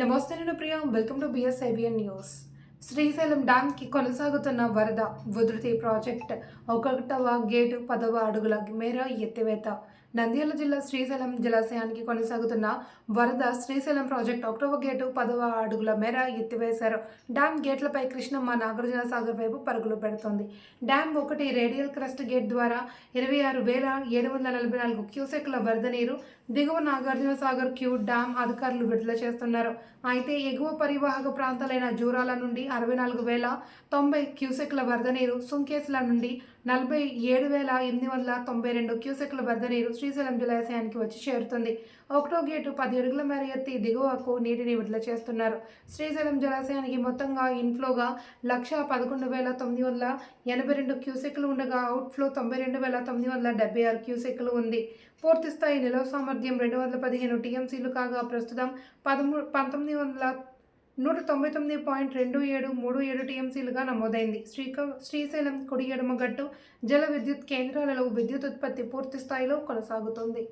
నమస్తే నేను Priya. Welcome to BSIBN news Srisailam డ్యాంకి కొనసాగుతున్న వరద ఉధృతి ప్రాజెక్ట్ ఒకటవ గేటు పదవ అడుగుల మేర ఎత్తివేత. నంద్యాల జిల్లా శ్రీశైలం జలాశయానికి కొనసాగుతున్న వరద శ్రీశైలం ప్రాజెక్ట్ ఒకటవ గేటు పదవ అడుగుల మేర ఎత్తివేశారు. డ్యామ్ గేట్లపై కృష్ణమ్మ నాగార్జున సాగర్ వైపు పరుగులు పెడుతోంది. డ్యామ్ ఒకటి రేడియల్ క్రస్ట్ గేట్ ద్వారా ఇరవై ఆరు వేల ఏడు వందల నలభై నాలుగు క్యూసెక్ల వరద నీరు దిగువ నాగార్జున సాగర్ క్యూ డ్యామ్ అధికారులు విడుదల చేస్తున్నారు. అయితే ఎగువ పరివాహక ప్రాంతాలైన జూరాల నుండి అరవై నాలుగు వేల తొంభై క్యూసెక్ల వరద నీరు సుంకేసుల నుండి నలభై ఏడు వేల ఎనిమిది వందల తొంభై రెండు క్యూసెక్ల వరద నీరు శ్రీశైలం జలాశయానికి వచ్చి చేరుతుంది. ఒకటో గేటు పది అడుగుల మేర ఎత్తి దిగువకు నీటిని విడుదల చేస్తున్నారు. శ్రీశైలం జలాశయానికి మొత్తంగా ఇన్ఫ్లోగా లక్ష పదకొండు వేల తొమ్మిది వందల ఎనభై రెండు క్యూసెక్లు ఉండగా అవుట్ఫ్లో తొంభై రెండు వేల తొమ్మిది వందల డెబ్బై ఆరు క్యూసెక్లు ఉంది. పూర్తిస్థాయి నిల్వ సామర్థ్యం రెండు వందల పదిహేను టీఎంసీలు కాగా ప్రస్తుతం పదమూడు పంతొమ్మిది వందల నూట తొంభై తొమ్మిది పాయింట్ రెండు ఏడు మూడు ఏడు టీఎంసీలుగా నమోదైంది. శ్రీక శ్రీశైలం కుడి ఎడమగట్టు జల విద్యుత్ కేంద్రాలలో విద్యుత్ ఉత్పత్తి పూర్తి స్థాయిలో కొనసాగుతోంది.